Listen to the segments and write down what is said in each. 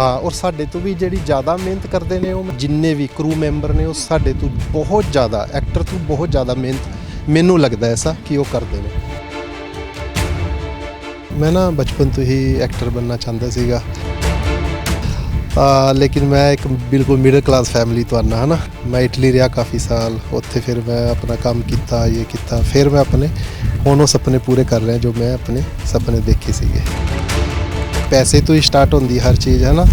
ਹਾਂ, ਔਰ ਸਾਡੇ ਤੋਂ ਵੀ ਜਿਹੜੀ ਜ਼ਿਆਦਾ ਮਿਹਨਤ ਕਰਦੇ ਨੇ ਉਹ ਜਿੰਨੇ ਵੀ ਕਰੂ ਮੈਂਬਰ ਨੇ, ਉਹ ਸਾਡੇ ਤੋਂ ਬਹੁਤ ਜ਼ਿਆਦਾ ਐਕਟਰ ਤੋਂ ਬਹੁਤ ਜ਼ਿਆਦਾ ਮਿਹਨਤ ਮੈਨੂੰ ਲੱਗਦਾ ਐਸਾ ਕਿ ਉਹ ਕਰਦੇ ਨੇ। ਮੈਂ ਨਾ ਬਚਪਨ ਤੋਂ ਹੀ ਐਕਟਰ ਬਣਨਾ ਚਾਹੁੰਦਾ ਸੀਗਾ। ਆ, ਲੇਕਿਨ ਮੈਂ ਇੱਕ ਬਿਲਕੁਲ ਮਿਡਲ ਕਲਾਸ ਫੈਮਿਲੀ ਤੋਂ ਆਨਾ, ਹਨਾ? ਮੈਂ ਇਟਲੀ ਰਿਹਾ ਕਾਫੀ ਸਾਲ, ਉੱਥੇ ਫਿਰ ਮੈਂ ਆਪਣਾ ਕੰਮ ਕੀਤਾ ਇਹ ਕੀਤਾ, ਫਿਰ ਮੈਂ ਆਪਣੇ, ਹੁਣ ਉਹ ਸੁਪਨੇ ਪੂਰੇ ਕਰ ਰਿਹਾ ਜੋ ਮੈਂ ਆਪਣੇ ਸੁਪਨੇ ਦੇਖੇ ਸੀਗੇ। ਪੈਸੇ ਤੋਂ ਹੀ ਸਟਾਰਟ ਹੁੰਦੀ ਹਰ ਚੀਜ਼ ਹੈ ਨਾ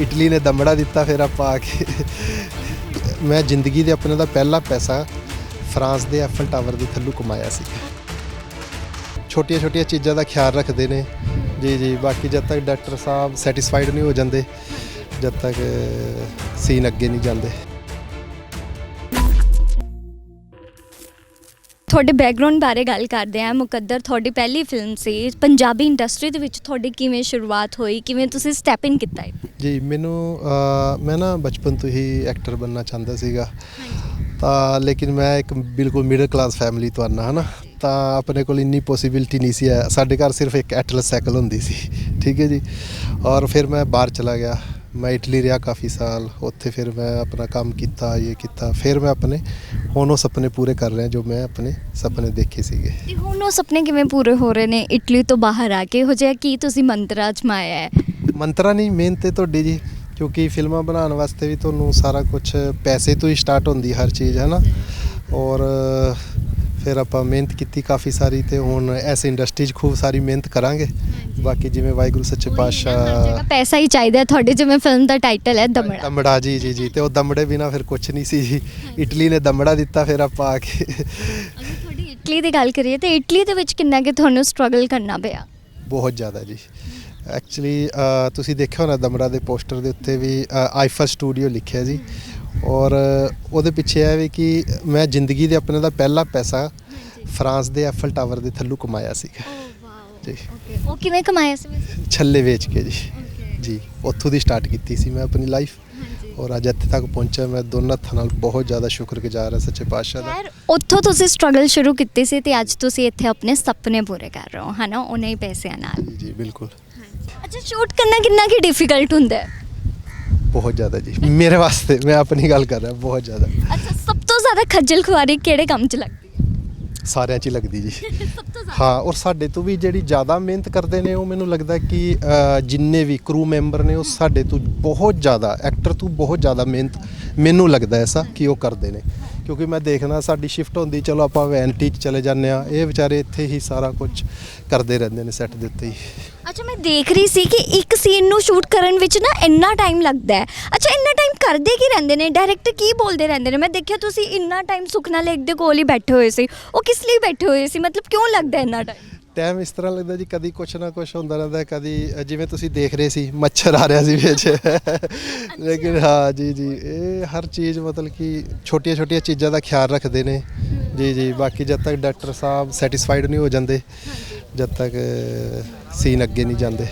ਇਟਲੀ ਨੇ ਦਮੜਾ ਦਿੱਤਾ, ਫਿਰ ਆਪਾਂ ਆ ਕੇ ਮੈਂ ਜ਼ਿੰਦਗੀ ਦੇ ਆਪਣੇ ਦਾ ਪਹਿਲਾ ਪੈਸਾ ਫਰਾਂਸ ਦੇ ਐਫਲ ਟਾਵਰ ਦੇ ਥੱਲੋਂ ਕਮਾਇਆ ਸੀ। ਛੋਟੀਆਂ ਛੋਟੀਆਂ ਚੀਜ਼ਾਂ ਦਾ ਖਿਆਲ ਰੱਖਦੇ ਨੇ। ਜੀ ਜੀ, ਬਾਕੀ ਜਦ ਤੱਕ ਡਾਕਟਰ ਸਾਹਿਬ ਸੈਟੀਸਫਾਈਡ ਨਹੀਂ ਹੋ ਜਾਂਦੇ, ਜਦ ਤੱਕ ਸੀਨ ਅੱਗੇ ਨਹੀਂ ਜਾਂਦੇ। ਤੁਹਾਡੇ ਬੈਕਗ੍ਰਾਉਂਡ ਬਾਰੇ ਗੱਲ ਕਰਦੇ ਹਾਂ। ਮੁਕੱਦਰ ਤੁਹਾਡੀ ਪਹਿਲੀ ਫਿਲਮ ਸੀ ਪੰਜਾਬੀ ਇੰਡਸਟਰੀ ਦੇ ਵਿੱਚ ਤੁਹਾਡੀ ਕਿਵੇਂ ਸ਼ੁਰੂਆਤ ਹੋਈ ਕਿਵੇਂ ਤੁਸੀਂ ਸਟੈਪ ਇਨ ਕੀਤਾ ਹੈ ਜੀ ਮੈਨੂੰ ਮੈਂ ਨਾ ਬਚਪਨ ਤੋਂ ਹੀ ਐਕਟਰ ਬਣਨਾ ਚਾਹੁੰਦਾ ਸੀਗਾ। ਤਾਂ ਲੇਕਿਨ ਮੈਂ ਇੱਕ ਬਿਲਕੁਲ ਮਿਡਲ ਕਲਾਸ ਫੈਮਿਲੀ ਤੋਂ ਆਨਾ ਹਨਾ? ਤਾਂ ਆਪਣੇ ਕੋਲ ਇੰਨੀ ਪੋਸੀਬਿਲਿਟੀ ਨਹੀਂ ਸੀ। ਸਾਡੇ ਘਰ ਸਿਰਫ ਇੱਕ ਐਟਲਸ ਸਾਈਕਲ ਹੁੰਦੀ ਸੀ। ਠੀਕ ਹੈ ਜੀ? ਔਰ ਫਿਰ ਮੈਂ ਬਾਹਰ ਚਲਾ ਗਿਆ। ਮੈਂ ਇਟਲੀ ਰਿਹਾ ਕਾਫੀ ਸਾਲ ਉੱਥੇ ਫਿਰ ਮੈਂ ਆਪਣਾ ਕੰਮ ਕੀਤਾ ਇਹ ਕੀਤਾ ਫਿਰ ਮੈਂ ਆਪਣੇ ਹੁਣ ਉਹ ਸੁਪਨੇ ਪੂਰੇ ਕਰ ਰਿਹਾ ਜੋ ਮੈਂ ਆਪਣੇ ਸੁਪਨੇ ਦੇਖੇ ਸੀਗੇ। ਤੇ ਹੁਣ ਉਹ ਸੁਪਨੇ ਕਿਵੇਂ ਪੂਰੇ ਹੋ ਰਹੇ ਨੇ? ਇਟਲੀ ਤੋਂ ਬਾਹਰ ਆ ਕੇ ਹੋ ਜਿਹਾ ਕੀ ਤੁਸੀਂ ਮੰਤਰਾ ਅਜਮਾਇਆ ਹੈ? ਮੰਤਰਾ ਨਹੀਂ ਮਿਹਨਤ ਤੇ ਤੁਹਾਡੀ ਜੀ ਕਿਉਂਕਿ ਫਿਲਮਾਂ ਬਣਾਉਣ ਵਾਸਤੇ ਵੀ ਤੁਹਾਨੂੰ ਸਾਰਾ ਕੁਝ ਪੈਸੇ ਤੋਂ ਹੀ ਸਟਾਰਟ ਹੁੰਦੀ ਹਰ ਚੀਜ਼ ਹੈ ਨਾ? ਔਰ ਫਿਰ ਆਪਾਂ ਮਿਹਨਤ ਕੀਤੀ ਕਾਫੀ ਸਾਰੀ ਤੇ ਹੁਣ ਐਸ ਇੰਡਸਟਰੀ 'ਚ ਖੂਬ ਸਾਰੀ ਮਿਹਨਤ ਕਰਾਂਗੇ। ਬਾਕੀ ਜਿਵੇਂ ਵਾਹਿਗੁਰੂ ਸੱਚੇ ਪਾਤਸ਼ਾਹ ਪੈਸਾ ਹੀ ਚਾਹੀਦਾ ਹੈ। ਤੁਹਾਡੀ ਜਿਵੇਂ ਫਿਲਮ ਦਾ ਟਾਈਟਲ ਹੈ ਦਮੜਾ। ਦਮੜਾ ਜੀ ਜੀ ਜੀ। ਤੇ ਉਹ ਦਮੜੇ ਬਿਨਾ ਫਿਰ ਕੁਝ ਨਹੀਂ ਸੀ ਜੀ। ਇਟਲੀ ਨੇ ਦਮੜਾ ਦਿੱਤਾ ਫਿਰ ਆਪਾਂ ਆ ਕੇ। ਤੁਹਾਡੀ ਇਟਲੀ ਦੀ ਗੱਲ ਕਰੀਏ ਤੇ ਇਟਲੀ ਦੇ ਵਿੱਚ ਕਿੰਨਾ ਕਿ ਤੁਹਾਨੂੰ ਸਟਰਗਲ ਕਰਨਾ ਪਿਆ? ਬਹੁਤ ਜ਼ਿਆਦਾ ਜੀ। ਐਕਚੁਅਲੀ ਤੁਸੀਂ ਦੇਖਿਆ ਹੋਣਾ ਦਮੜਾ ਦੇ ਪੋਸਟਰ ਦੇ ਉੱਤੇ ਵੀ ਆਈਫਾ ਸਟੂਡੀਓ ਲਿਖਿਆ ਜੀ। ਔਰ ਉਹਦੇ ਪਿੱਛੇ ਇਹ ਵੀ ਕਿ ਮੈਂ ਜ਼ਿੰਦਗੀ ਦੇ ਆਪਣੇ ਦਾ ਪਹਿਲਾ ਪੈਸਾ ਫਰਾਂਸ ਦੇ ਐਫਲ ਟਾਵਰ ਦੇ ਥੱਲੋਂ ਕਮਾਇਆ ਸੀਗਾ। ਜੀ ਓਕੇ ਉਹ ਕਿਵੇਂ ਕਮਾਇਆ ਸੀ ਵੈਸੇ? ਛੱਲੇ ਵੇਚ ਕੇ ਜੀ। Okay. ਜੀ ਉੱਥੋਂ ਦੀ ਸਟਾਰਟ ਕੀਤੀ ਸੀ ਮੈਂ ਆਪਣੀ ਲਾਈਫ ਔਰ ਅੱਜ ਇੱਥੇ ਤੱਕ ਪਹੁੰਚਿਆ ਮੈਂ ਦੋਨਾਂ ਹੱਥਾਂ ਨਾਲ ਬਹੁਤ ਜ਼ਿਆਦਾ ਸ਼ੁਕਰਗੁਜ਼ਾਰ ਹਾਂ ਸੱਚੇ ਪਾਤਸ਼ਾਹ ਦਾ। ਖੈਰ ਉੱਥੋਂ ਤੁਸੀਂ ਸਟਰਗਲ ਸ਼ੁਰੂ ਕੀਤੀ ਸੀ ਤੇ ਅੱਜ ਤੁਸੀਂ ਇੱਥੇ ਆਪਣੇ ਸੁਪਨੇ ਪੂਰੇ ਕਰ ਰਹੇ ਹੋ ਹਨਾ? ਉਹਨਾਂ ਹੀ ਪੈਸਿਆਂ ਨਾਲ। ਜੀ ਜੀ ਬਿਲਕੁਲ। ਅੱਛਾ ਸ਼ੂਟ ਕਰਨਾ ਕਿੰਨਾ ਕੀ ਡਿਫਿਕਲਟ ਹੁੰਦਾ ਹੈ? ਬਹੁਤ ਜ਼ਿਆਦਾ ਜੀ। ਮੇਰੇ ਵਾਸਤੇ ਮੈਂ ਆਪਣੀ ਗੱਲ ਕਰ ਰਿਹਾ ਬਹੁਤ ਜ਼ਿਆਦਾ। ਅੱਛਾ ਸਭ ਤੋਂ ਜ਼ਿਆਦਾ ਖੱਜਲ ਖੁਆਰੀ ਕਿਹੜੇ ਕੰਮ 'ਚ ਲੱਗਦੀ ਹੈ? ਸਾਰਿਆਂ 'ਚ ਹੀ ਲੱਗਦੀ ਜੀ। ਸਭ ਤੋਂ ਜ਼ਿਆਦਾ ਹਾਂ, ਔਰ ਸਾਡੇ ਤੋਂ ਵੀ ਜਿਹੜੀ ਜ਼ਿਆਦਾ ਮਿਹਨਤ ਕਰਦੇ ਨੇ, ਉਹ ਮੈਨੂੰ ਲੱਗਦਾ ਕਿ ਜਿੰਨੇ ਵੀ ਕਰੂ ਮੈਂਬਰ ਨੇ, ਉਹ ਸਾਡੇ ਤੋਂ ਬਹੁਤ ਜ਼ਿਆਦਾ ਐਕਟਰ ਤੋਂ ਬਹੁਤ ਜ਼ਿਆਦਾ ਮਿਹਨਤ ਮੈਨੂੰ ਲੱਗਦਾ ਐਸਾ ਕਿ ਉਹ ਕਰਦੇ ਨੇ। ਕਿਉਂਕਿ ਮੈਂ ਦੇਖਦਾ, ਸਾਡੀ ਸ਼ਿਫਟ ਹੁੰਦੀ, ਚਲੋ ਆਪਾਂ ਵੈਨਟੀ 'ਚ ਚਲੇ ਜਾਂਦੇ ਆ ਇਹ ਵਿਚਾਰੇ ਇੱਥੇ ਹੀ ਸਾਰਾ ਕੁਝ ਕਰਦੇ ਰਹਿੰਦੇ ਨੇ ਸੈੱਟ ਦੇ ਉੱਤੇ ਹੀ। ਅੱਛਾ, ਮੈਂ ਦੇਖ ਰਹੀ ਸੀ ਕਿ ਇੱਕ ਸੀਨ ਨੂੰ ਸ਼ੂਟ ਕਰਨ ਵਿੱਚ ਨਾ ਇੰਨਾ ਟਾਈਮ ਲੱਗਦਾ ਹੈ। ਅੱਛਾ, ਇੰਨਾ ਕਰਦੇ ਕੀ ਰਹਿੰਦੇ ਨੇ? ਡਾਇਰੈਕਟਰ ਕੀ ਬੋਲਦੇ ਰਹਿੰਦੇ ਨੇ? ਮੈਂ ਦੇਖਿਆ ਤੁਸੀਂ ਇੰਨਾ ਟਾਈਮ ਸੁਖਨਾ ਲੇਕ ਦੇ ਕੋਲ ਹੀ ਬੈਠੇ ਹੋਏ ਸੀ। ਉਹ ਕਿਸ ਲਈ ਬੈਠੇ ਹੋਏ ਸੀ? ਮਤਲਬ ਕਿਉਂ ਲੱਗਦਾ ਇੰਨਾ ਟਾਈਮ ਟਾਈਮ ਇਸ ਤਰ੍ਹਾਂ ਲੱਗਦਾ ਜੀ ਕਦੀ ਕੁਛ ਨਾ ਕੁਛ ਹੁੰਦਾ ਰਹਿੰਦਾ ਕਦੀ ਜਿਵੇਂ ਤੁਸੀਂ ਦੇਖ ਰਹੇ ਸੀ ਮੱਛਰ ਆ ਰਿਹਾ ਸੀ ਵਿੱਚ। ਲੇਕਿਨ ਹਾਂ ਜੀ ਜੀ ਇਹ ਹਰ ਚੀਜ਼ ਮਤਲਬ ਕਿ ਛੋਟੀਆਂ ਛੋਟੀਆਂ ਚੀਜ਼ਾਂ ਦਾ ਖਿਆਲ ਰੱਖਦੇ ਨੇ। ਜੀ ਜੀ ਬਾਕੀ ਜਦ ਤੱਕ ਡਾਕਟਰ ਸਾਹਿਬ ਸੈਟੀਸਫਾਈਡ ਨਹੀਂ ਹੋ ਜਾਂਦੇ ਜਦ ਤੱਕ ਸੀਨ ਅੱਗੇ ਨਹੀਂ ਜਾਂਦੇ।